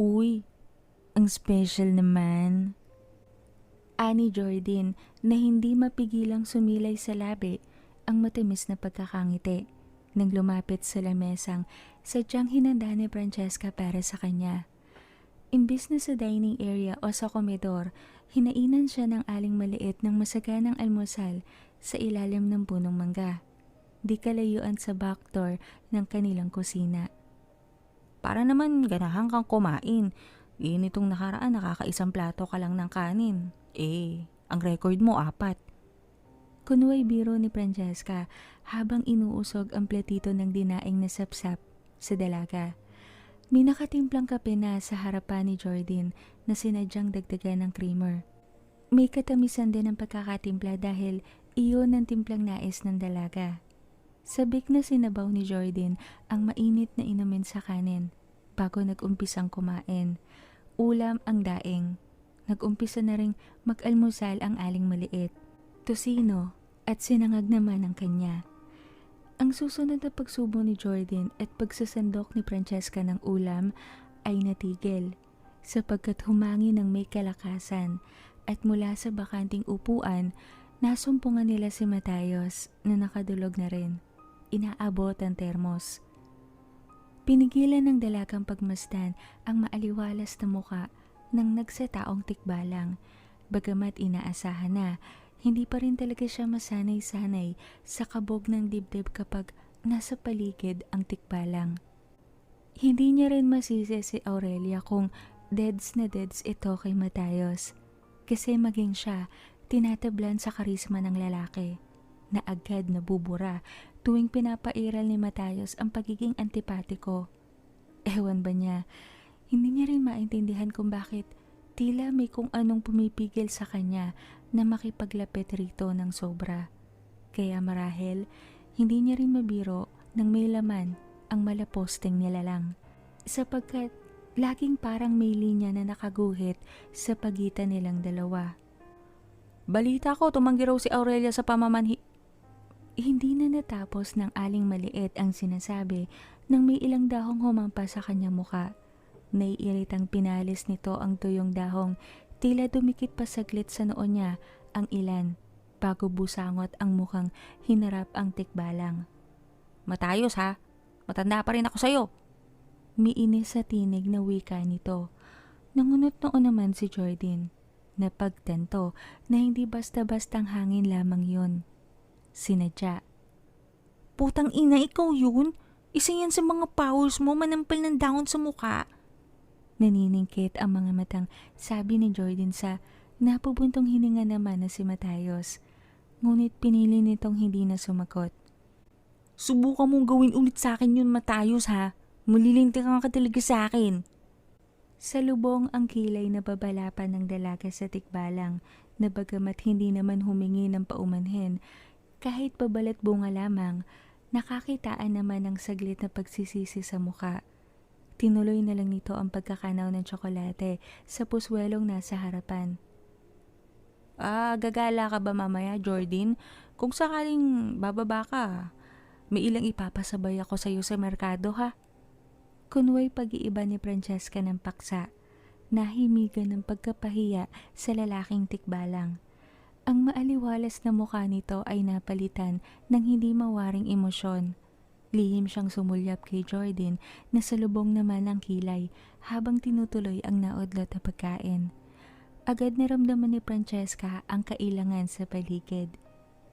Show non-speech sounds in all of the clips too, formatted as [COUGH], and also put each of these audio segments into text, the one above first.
Uy, ang special naman. Ani Jordan na hindi mapigilang sumilay sa labi ang matamis na pagkakangiti nang lumapit sa lamesang sadyang hinanda ni Francesca para sa kanya. Imbis na sa dining area o sa komedor, hinainan siya ng aling maliit ng masaganang almusal sa ilalim ng punong mangga. Di kalayuan sa back door ng kanilang kusina. Para naman ganahan kang kumain. Eh, nitong nakaraan nakakaisang plato ka lang ng kanin. Eh, ang record mo apat. Kunway biro ni Francesca habang inuusog ang platito ng dinaing na sapsap sa dalaga. May nakatimplang kape na sa harapan ni Jordan na sinadyang dagdagan ng creamer. May katamisan din ang pagkakatimpla dahil iyon ang timplang nais ng dalaga. Sabik na sinabaw ni Jordan ang mainit na inumin sa kanin bago nag-umpisang kumain. Ulam ang daing. Nag-umpisa na ring mag-almusal ang aling maliit. Tosino at sinangag naman ang kanya. Ang susunod na pagsubo ni Jordan at pagsasandok ni Francesca ng ulam ay natigil sapagkat humangi ng may kalakasan at mula sa bakanting upuan, nasumpungan nila si Matayos na nakadulog na rin. Inaabot ang termos. Pinigilan ng dalagang pagmasdan ang maaliwalas na muka ng nagsataong tikbalang. Bagamat inaasahan na, hindi pa rin talaga siya masanay-sanay sa kabog ng dibdib kapag nasa paligid ang tikbalang. Hindi niya rin masisi si Aurelia kung deads na deads ito kay Matayos. Kasi maging siya, tinatablan sa karisma ng lalaki na agad nabubura tuwing pinapairal ni Matayos ang pagiging antipatiko. Ewan ba niya, hindi niya rin maintindihan kung bakit tila may kung anong pumipigil sa kanya na makipaglapit rito ng sobra. Kaya marahil, hindi niya rin mabiro nang may laman ang malaposteng nilalang. Sapagkat laging parang may linya na nakaguhit sa pagitan nilang dalawa. Balita ko, tumanggi raw si Aurelia sa pamamanhi... Hindi na natapos ng aling maliit ang sinasabi nang may ilang dahong humampas sa kanyang muka. Naiiritang pinalis nito ang tuyong dahong tila dumikit pa saglit sa noo niya ang ilan bago busangot ang mukhang hinarap ang tikbalang. Matayos ha, matanda pa rin ako sa'yo. Miinis sa tinig na wika nito. Nangunot noon naman si Jordan na pagtanto na hindi basta-bastang hangin lamang yon. Sinadya. Putang ina, ikaw yun? Isa yan sa mga powers mo manampal ng dahon sa mukha. Naniningkit ang mga matang sabi ni Jordan sa napubuntong hininga naman na si Matayos. Ngunit pinili nitong hindi na sumakot. Subukan mong gawin ulit sa akin yun, Matayos ha. Mulilintikan ka talaga sa akin. Sa lubong ang kilay na babalapan ng dalaga sa tikbalang na bagamat hindi naman humingi ng paumanhin, kahit pabalat bunga lamang, nakakitaan naman ng saglit na pagsisisi sa muka. Tinuloy na lang nito ang pagkakanaw ng tsokolate sa puswelong nasa harapan. Ah, gagala ka ba mamaya, Jordan? Kung sakaling bababa ka, may ilang ipapasabay ako sa iyo sa merkado ha. Kunway pag-iiba ni Francesca ng paksa, nahimigan ng pagkapahiya sa lalaking tikbalang. Ang maaliwalas na mukha nito ay napalitan ng hindi mawaring emosyon. Lihim siyang sumulyap kay Jordan na sa lubong naman ang kilay habang tinutuloy ang naudlot na pagkain. Agad naramdaman ni Francesca ang kailangan sa paligid.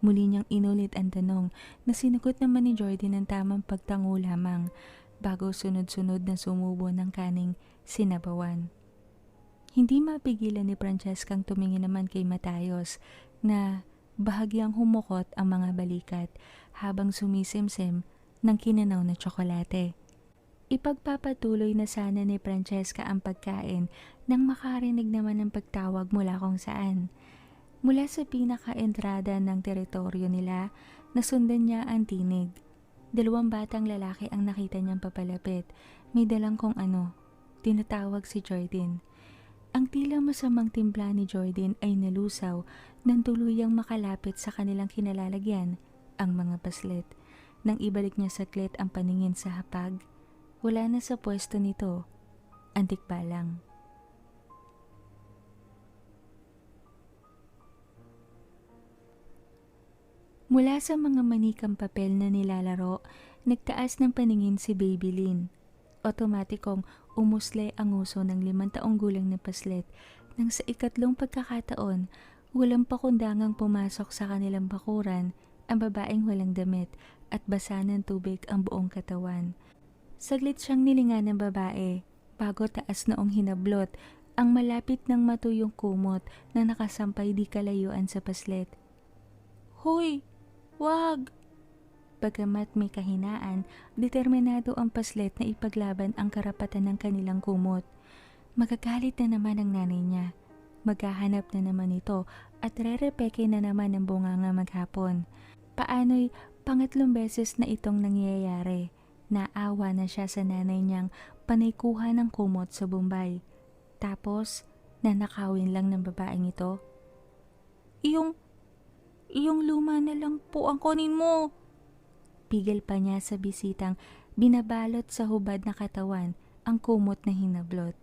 Muli niyang inulit ang tanong na sinagot naman ni Jordan ng tamang pagtango lamang bago sunod-sunod na sumubo ng kaning sinabawan. Hindi mapigilan ni Francesca ang tumingin naman kay Matayos na bahagyang humukot ang mga balikat habang sumisimsim ng kinanaw na tsokolate. Ipagpapatuloy na sana ni Francesca ang pagkain nang makarinig naman ng pagtawag mula kung saan. Mula sa pinaka-entrada ng teritoryo nila, nasundan niya ang tinig. Dalawang batang lalaki ang nakita niyang papalapit. May dalang kong ano. Tinatawag si Jordan. Ang tila masamang timpla ni Jordan ay nalusaw nang tuluyang makalapit sa kanilang kinalalagyan, ang mga paslit. Nang ibalik niya saglit ang paningin sa hapag, wala na sa pwesto nito. antik balang. Mula sa mga manikang papel na nilalaro, nagtaas ng paningin si Baby Lynn. Otomatikong umusle ang uso ng limang taong gulang na paslet nang sa ikatlong pagkakataon, walang pakundangang pumasok sa kanilang bakuran ang babaeng walang damit at basa ng tubig ang buong katawan. Saglit siyang nilingan ng babae bago taas noong hinablot ang malapit ng matuyong kumot na nakasampay di kalayuan sa paslet. Hoy! Wag! Bagamat may kahinaan, determinado ang paslet na ipaglaban ang karapatan ng kanilang kumot. Magagalit na naman ang nanay niya. Maghahanap na naman ito at rerepeke na naman ang bunganga maghapon. Paano'y pangatlong beses na itong nangyayari. Naawa na siya sa nanay niyang panaykuha ng kumot sa Bombay. Tapos, nanakawin lang ng babaeng ito. Iyong, iyong luma na lang po ang kunin mo. Pigil pa niya sa bisitang binabalot sa hubad na katawan ang kumot na hinablot.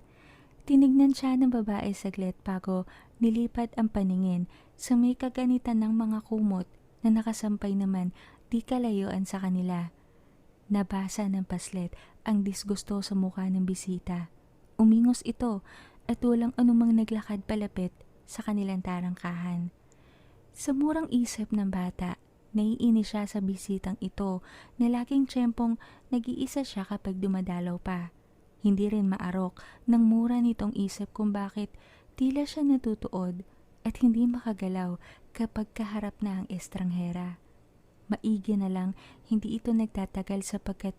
Tinignan siya ng babae saglit bago nilipat ang paningin sa may kaganitan ng mga kumot na nakasampay naman di kalayuan sa kanila. Nabasa ng paslet ang disgusto sa mukha ng bisita. Umingos ito at walang anumang naglakad palapit sa kanilang tarangkahan. Sa murang isip ng bata, naiini siya sa bisitang ito na laging tiyempong nag-iisa siya kapag dumadalaw pa. Hindi rin maarok ng mura nitong isip kung bakit tila siya natutuod at hindi makagalaw kapag kaharap na ang estranghera. Maigi na lang hindi ito nagtatagal sapagkat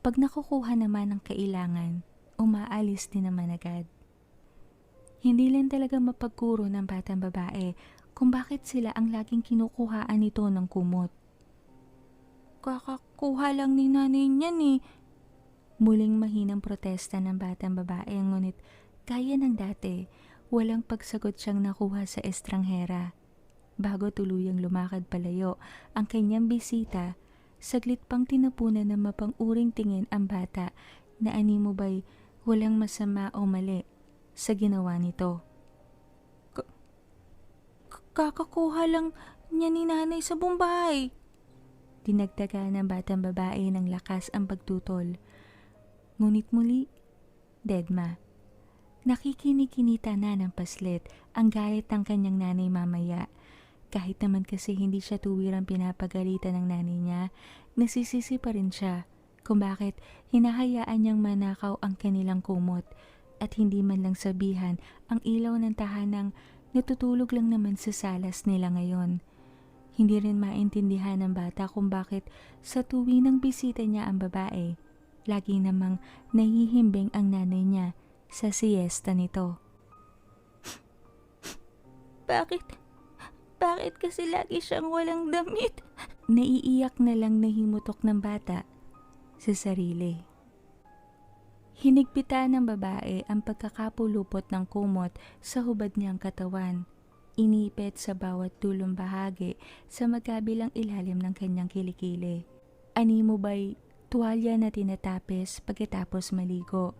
pag nakukuha naman ng kailangan, umaalis din naman agad. Hindi lang talaga mapagkuro ng batang babae kung bakit sila ang laging kinukuhaan nito ng kumot. Kakakuha lang ni nanay niyan eh. Muling mahinang protesta ng batang babae ngunit kaya ng dati, walang pagsagot siyang nakuha sa estranghera. Bago tuluyang lumakad palayo ang kanyang bisita, saglit pang tinapunan ng mapang-uring tingin ang bata na animo ba'y walang masama o mali sa ginawa nito. Kakakuha lang niya ni nanay sa Bombay. Dinagdaga ng batang babae ng lakas ang pagtutol. Ngunit muli, Dedma. Nakikinikinita na ng paslit ang galit ng kanyang nanay mamaya. Kahit naman kasi hindi siya tuwirang pinapagalitan ng nanay niya, nasisisi pa rin siya kung bakit hinahayaan niyang manakaw ang kanilang kumot at hindi man lang sabihan ang ilaw ng tahanang natutulog lang naman sa salas nila ngayon. Hindi rin maintindihan ng bata kung bakit sa tuwing ng bisita niya ang babae, lagi namang nahihimbing ang nanay niya sa siesta nito. [LAUGHS] Bakit? Bakit kasi lagi siyang walang damit? Naiiyak na lang nahimutok ng bata sa sarili. Hinigpitan ng babae ang pagkakapulupot ng kumot sa hubad niyang katawan. Inipit sa bawat tulong bahagi sa magkabilang ilalim ng kanyang kilikili. Animo ba'y tuwalya na tinatapis pagkatapos maligo?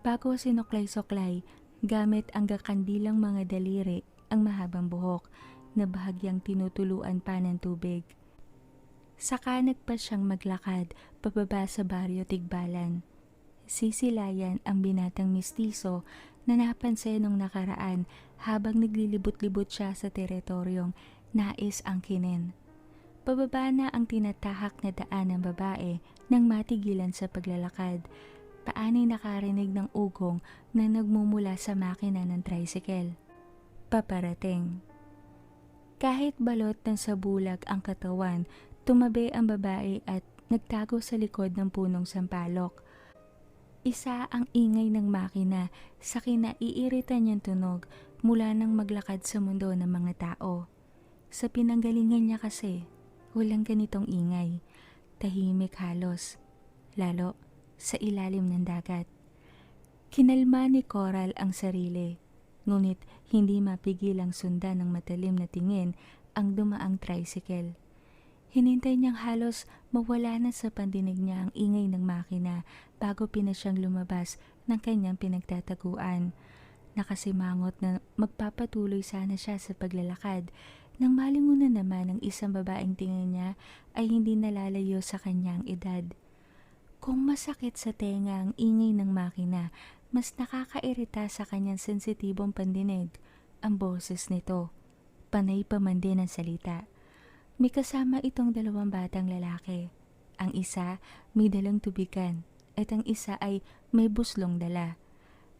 Bago sinuklay-suklay, gamit ang gakandilang mga daliri ang mahabang buhok na bahagyang tinutuluan pa ng tubig. Saka nagpa siyang maglakad pababa sa baryo Tigbalan. Sisilayan ang binatang mistiso na napansin nung nakaraan habang naglilibot-libot siya sa teritoryong nais angkinin. Pababa na ang tinatahak na daan ng babae nang matigilan sa paglalakad. Paanay nakarinig ng ugong na nagmumula sa makina ng tricycle. Paparating. Kahit balot ng sabulag ang katawan, tumabi ang babae at nagtago sa likod ng punong sampalok. Isa ang ingay ng makina sa kinaiirita niyang tunog mula nang maglakad sa mundo ng mga tao. Sa pinanggalingan niya kasi, walang ganitong ingay. Tahimik halos, lalo sa ilalim ng dagat. Kinalma ni Coral ang sarili, ngunit hindi mapigil ang sundan ng matalim na tingin ang dumaang tricycle. Hinintay niyang halos mawala na sa pandinig niya ang ingay ng makina bago pinasyang lumabas ng kanyang pinagtataguan. Nakasimangot na magpapatuloy sana siya sa paglalakad nang malingunan naman ang isang babaeng tingin niya ay hindi nalalayo sa kanyang edad. Kung masakit sa tenga ang ingay ng makina, mas nakakairita sa kanyang sensitibong pandinig ang boses nito. Panay pa man din ang salita. May kasama itong dalawang batang lalaki. Ang isa may dalang tubigan at ang isa ay may buslong dala.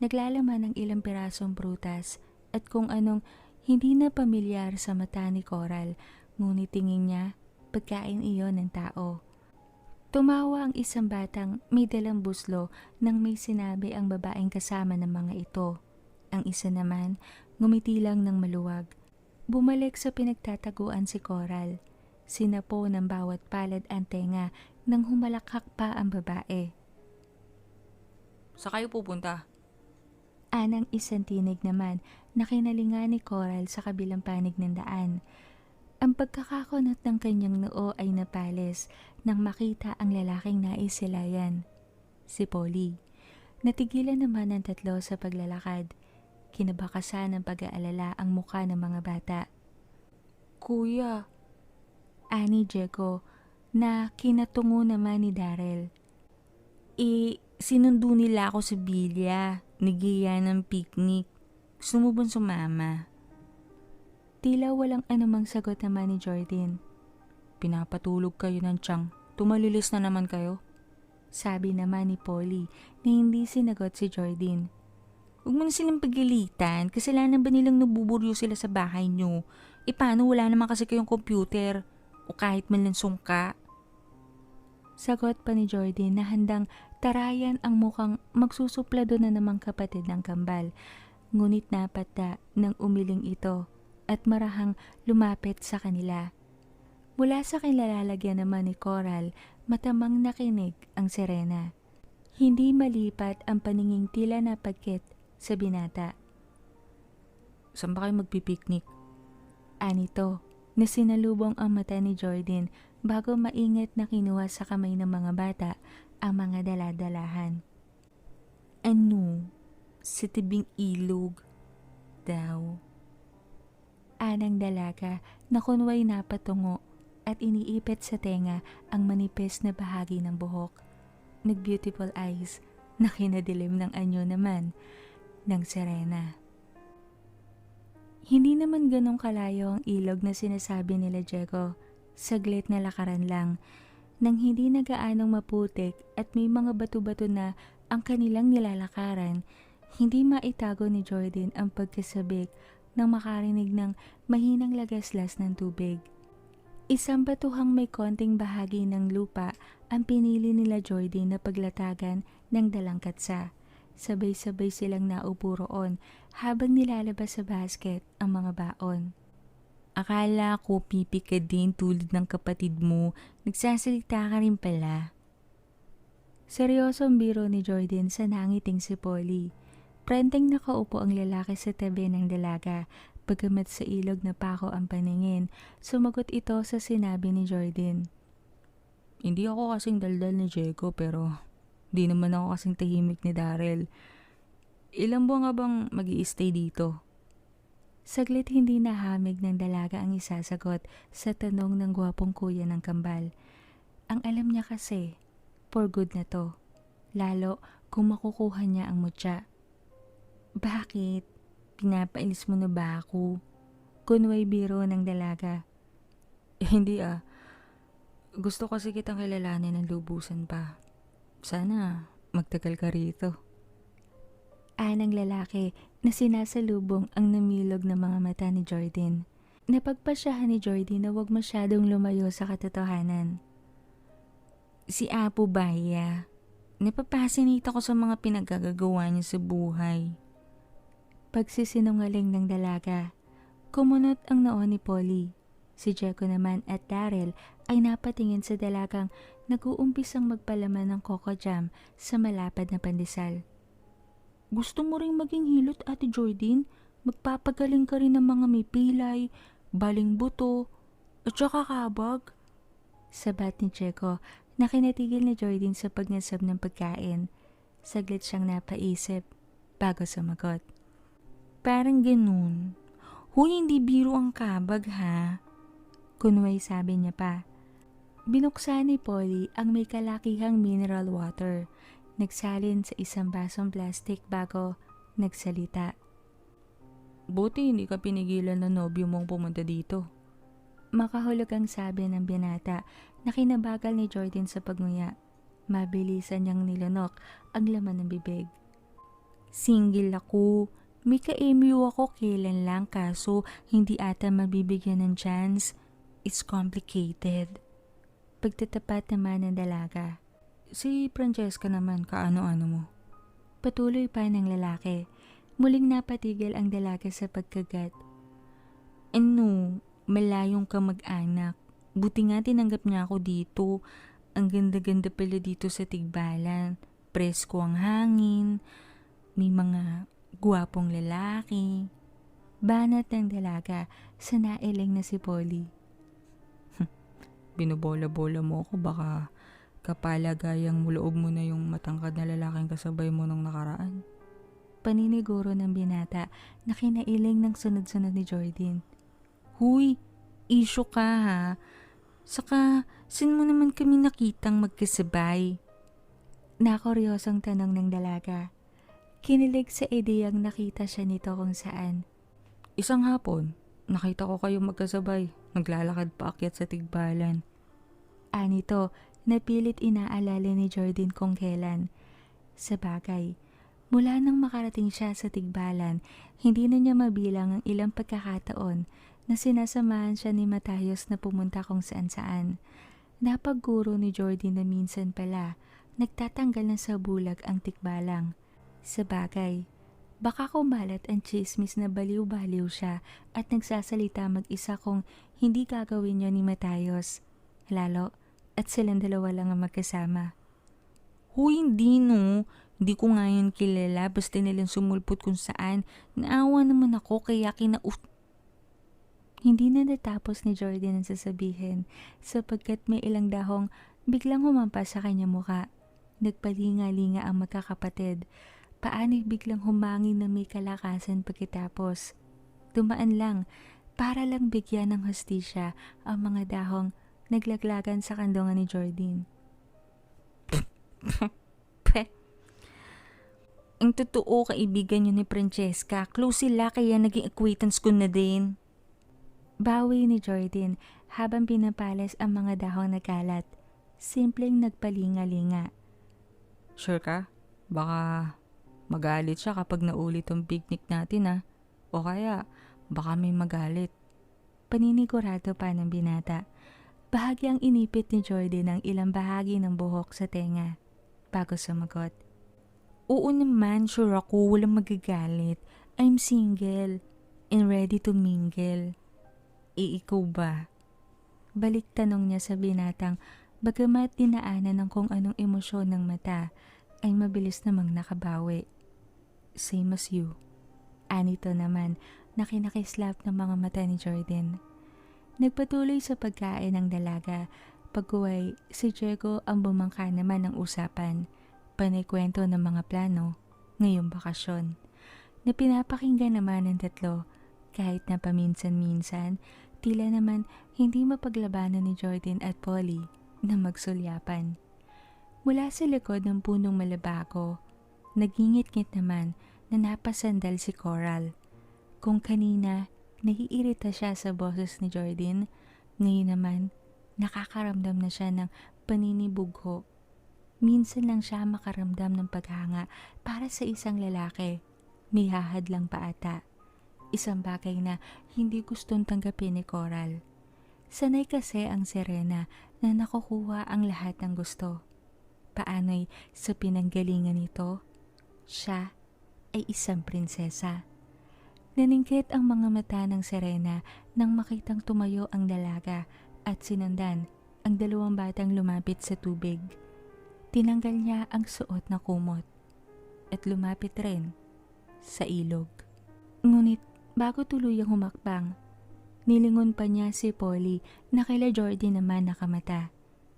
Naglalaman ng ilang pirasong prutas at kung anong hindi na pamilyar sa mata ni Coral, ngunit tingin niya pagkain iyon ng tao. Tumawa ang isang batang may dalang buslo nang may sinabi ang babaeng kasama ng mga ito. Ang isa naman, ngumiti lang ng maluwag. Bumalik sa pinagtataguan si Coral. Sinapo ng bawat palad ang tenga nang humalakhak pa ang babae. Sa kayo pupunta? Anang isang tinig naman na kinalinga ni Coral sa kabilang panig ng daan. Ang pagkakakunot ng kanyang noo ay napalis nang makita ang lalaking naisilayan. Si Polly. Natigilan naman ang tatlo sa paglalakad. Kinabakasan ng pag-aalala ang muka ng mga bata. Kuya, Ani Jeco na kinatungo naman ni Daryl. eh, sinundo nila ako sa bilya. Nagiya ng picnic. Bang sumama? Tila walang anumang sagot naman ni Jordan. Pinapatulog kayo ng tiyang. Tumalilis na naman kayo. Sabi naman ni Polly na hindi sinagot si Jordan. Huwag mo na silang pagilitan. Kasalanan ba nilang nabuburyo sila sa bahay nyo? E paano wala naman kasi kayong computer? O kahit man lang sungka? Sagot pa ni Jordan na handang tarayan ang mukhang magsusuplado na namang kapatid ng kambal. Ngunit napata ng umiling ito at marahang lumapit sa kanila. Mula sa kinilalagyan naman ni Coral, matamang nakinig ang sirena. Hindi malipat ang paninging tila na pagkit sa binata. Saan ba kayo magpipiknik? Anito, na sinalubong ang mata ni Jordan bago maingat na kinuha sa kamay ng mga bata ang mga daladalahan. Ano? Sa tibing ilog? Daw. Anang dalaga na kunway napatungo at iniipit sa tenga ang manipis na bahagi ng buhok. Nag-beautiful eyes na kinadilim ng anyo naman ng sirena. Hindi naman ganong kalayo ang ilog na sinasabi nila Diego. Saglit na lakaran lang. Nang hindi na gaanong maputik at may mga bato-bato na ang kanilang nilalakaran, hindi maitago ni Jordan ang pagkasabik nang makarinig ng mahinang lagaslas ng tubig. Isang batuhang may konting bahagi ng lupa ang pinili nila Jordan na paglatagan ng dalang katsa. Sabay-sabay silang naupo roon habang nilalabas sa basket ang mga baon. Akala ko pipi ka din tulad ng kapatid mo. Nagsasalita ka rin pala. Seryosong biro ni Jordan sa nangiting si Polly. Prenteng nakaupo ang lalaki sa tabi ng dalaga. Bagamat sa ilog na pako ang paningin, sumagot ito sa sinabi ni Jordan. Hindi ako kasing daldal ni Jeko pero di naman ako kasing tahimik ni Daryl. Ilang buwan nga bang mag stay dito? Saglit hindi nahamig ng dalaga ang isasagot sa tanong ng gwapong kuya ng kambal. Ang alam niya kasi, for good na to. Lalo kung makukuha niya ang mutya. Bakit? Pinapailis mo na ba ako? Kunway biro ng dalaga. Eh, hindi ah. Gusto kasi kitang kilalanin ng lubusan pa. Sana magtagal ka rito. Anang lalaki na sinasalubong ang namilog na mga mata ni Jordan. Napagpasyahan ni Jordan na huwag masyadong lumayo sa katotohanan. Si Apo Baya, napapasinita ko sa mga pinagagagawa niya sa buhay. Pagsisinungaling ng dalaga. Kumunot ang noo ni Polly. Si Jeko naman at Daryl ay napatingin sa dalagang nag-uumpisang magpalaman ng coco jam sa malapad na pandesal. Gusto mo ring maging hilot, Ate Jordan? Magpapagaling ka rin ng mga may pilay, baling buto, at saka kabag. Sabat ni Checo na kinatigil ni Jordan sa pagnasab ng pagkain. Saglit siyang napaisip bago sumagot. Parang ganun. Huy, hindi biro ang kabag ha. Kunway sabi niya pa. Binuksan ni Polly ang may kalakihang mineral water. Nagsalin sa isang basong plastic bago nagsalita. Buti hindi ka pinigilan ng nobyo mong pumunta dito. Makahulog ang sabi ng binata na kinabagal ni Jordan sa pagnguya. Mabilisan niyang nilunok ang laman ng bibig. Single ako. May ka-MU ako kailan lang kaso hindi ata mabibigyan ng chance. It's complicated. Pagtatapat naman ng dalaga. Si Francesca naman kaano-ano mo. Patuloy pa ng lalaki. Muling napatigil ang dalaga sa pagkagat. Ano, malayong ka mag-anak. Buti nga tinanggap niya ako dito. Ang ganda-ganda pala dito sa Tigbalan. Presko ang hangin. May mga gwapong lalaki. Banat ng dalaga sa nailing na si Polly. Binobola-bola mo ako baka kapalagayang muloob mo na yung matangkad na lalaking kasabay mo nung nakaraan. Paniniguro ng binata na kinailing ng sunod-sunod ni Jordan. Huy, issue ka ha. Saka, sin mo naman kami nakitang magkasabay? Nakuryosong tanong ng dalaga. Kinilig sa ideyang nakita siya nito kung saan. Isang hapon, nakita ko kayo magkasabay. Naglalakad paakyat sa tigbalan. Anito, napilit inaalala ni Jordan kung kailan. Sa bagay, mula nang makarating siya sa tigbalan, hindi na niya mabilang ang ilang pagkakataon na sinasamahan siya ni Matayos na pumunta kung saan-saan. Napagguro ni Jordan na minsan pala, nagtatanggal na sa bulag ang tikbalang. Sa bagay, baka kumalat ang chismis na baliw-baliw siya at nagsasalita mag-isa kung hindi gagawin niya ni Matayos. Lalo, at silang dalawa lang ang magkasama. Huy, hindi no. Hindi ko nga yun kilala basta nilang sumulpot kung saan. Naawa naman ako kaya kinaus... Hindi na natapos ni Jordan ang sasabihin sapagkat may ilang dahong biglang humampas sa kanya muka. Nagpalinga-linga ang magkakapatid. Paanay biglang humangin na may kalakasan pagkatapos. Dumaan lang para lang bigyan ng hostisya ang mga dahong naglaglagan sa kandungan ni Jordan. [LAUGHS] Pe. Ang totoo kaibigan niyo ni Francesca. Close sila kaya naging acquaintance ko na din. Bawi ni Jordan habang pinapalas ang mga dahong nagalat. Simpleng nagpalinga-linga. Sure ka? Baka magalit siya kapag naulit ang picnic natin ah. O kaya, baka may magalit. Paninigurado pa ng binata. Bahagyang inipit ni Jordan ang ilang bahagi ng buhok sa tenga. Bago sumagot. Oo naman, sure ako, walang magagalit. I'm single and ready to mingle. E ikaw ba? Balik tanong niya sa binatang bagamat dinaanan ng kung anong emosyon ng mata ay mabilis namang nakabawi. Same as you. Anito naman na kinakislap ng mga mata ni Jordan. Nagpatuloy sa pagkain ng dalaga. Pagkuway, si Diego ang bumangka naman ng usapan. Panay kwento ng mga plano ngayong bakasyon. Na pinapakinggan naman ng tatlo kahit na paminsan-minsan, tila naman hindi mapaglabanan ni Jordan at Polly na magsulyapan. Mula sa likod ng punong malabago, nagingit-ngit naman na napasandal si Coral. Kung kanina, naiirita siya sa boses ni Jordan, ngayon naman, nakakaramdam na siya ng paninibugho. Minsan lang siya makaramdam ng paghanga para sa isang lalaki. May hahad lang pa ata. Isang bagay na hindi gustong tanggapin ni Coral. Sanay kasi ang Serena na nakukuha ang lahat ng gusto. Paano'y sa pinanggalingan nito, siya ay isang prinsesa. Naningkit ang mga mata ng Serena nang makitang tumayo ang dalaga at sinundan ang dalawang batang lumapit sa tubig. Tinanggal niya ang suot na kumot at lumapit rin sa ilog. Ngunit bago tuluyang humakbang, nilingon pa niya si Polly na kila Jordan naman nakamata.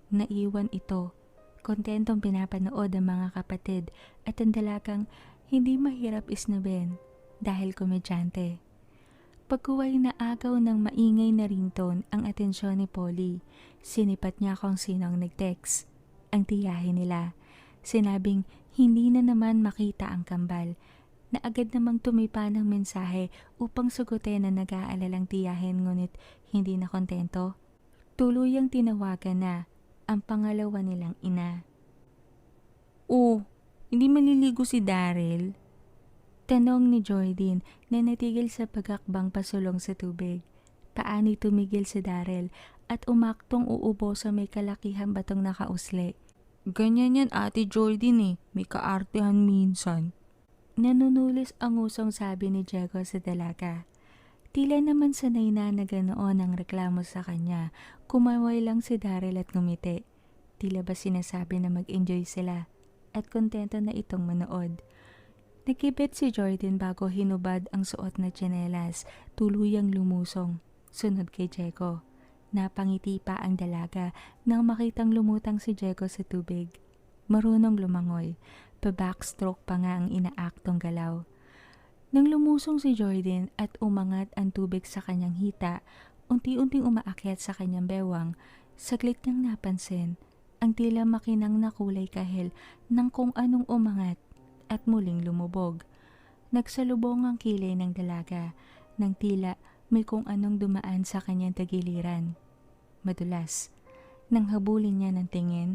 naiwan ito. Kontentong pinapanood ang mga kapatid at ang dalagang hindi mahirap isnubin dahil komedyante. Pagkuway na agaw ng maingay na ringtone ang atensyon ni Polly, sinipat niya kung sino ang nag-text. Ang tiyahin nila. Sinabing hindi na naman makita ang kambal na agad namang tumipa ng mensahe upang sugutin na nag-aalalang tiyahin ngunit hindi na kontento. Tuluyang tinawagan na ang pangalawa nilang ina. Oh, hindi maliligo si Daryl? Tanong ni Jordan na natigil sa pagakbang pasulong sa tubig. Paano'y tumigil si Daryl at umaktong uubo sa may kalakihang batong nakausli. Ganyan yan ate Jordan eh, may kaartehan minsan. Nanunulis ang usong sabi ni Diego sa dalaga. Tila naman sanay na na ganoon ang reklamo sa kanya, kumaway lang si Daryl at ngumiti. Tila ba sinasabi na mag-enjoy sila at kontento na itong manood. Nakibit si Jordan bago hinubad ang suot na tsinelas, tuluyang lumusong. Sunod kay Diego. Napangiti pa ang dalaga nang makitang lumutang si Diego sa tubig. Marunong lumangoy, pa-backstroke pa nga ang inaaktong galaw. Nang lumusong si Jordan at umangat ang tubig sa kanyang hita, unti-unting umaakyat sa kanyang bewang, saglit niyang napansin ang tila makinang na kulay kahel ng kung anong umangat at muling lumubog. Nagsalubong ang kilay ng dalaga nang tila may kung anong dumaan sa kanyang tagiliran. Madulas. Nang habulin niya ng tingin,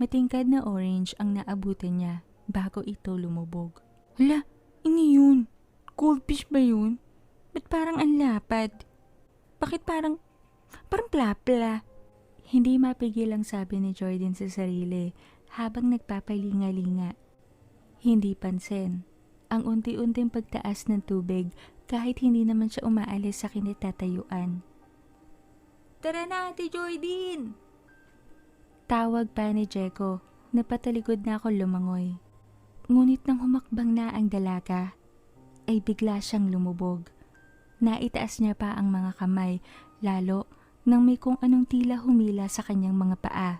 matingkad na orange ang naabutan niya bago ito lumubog. Hala, ini yun. Goldfish ba yun? Ba't parang ang lapad? Bakit parang, parang plapla? Hindi mapigil ang sabi ni Jordan sa sarili habang nagpapalinga-linga. Hindi pansin ang unti-unting pagtaas ng tubig kahit hindi naman siya umaalis sa kinitatayuan. Tara na ate Jordan! Tawag pa ni Jeko na patalikod na ako lumangoy. Ngunit nang humakbang na ang dalaga, ay bigla siyang lumubog. Naitaas niya pa ang mga kamay, lalo nang may kung anong tila humila sa kanyang mga paa.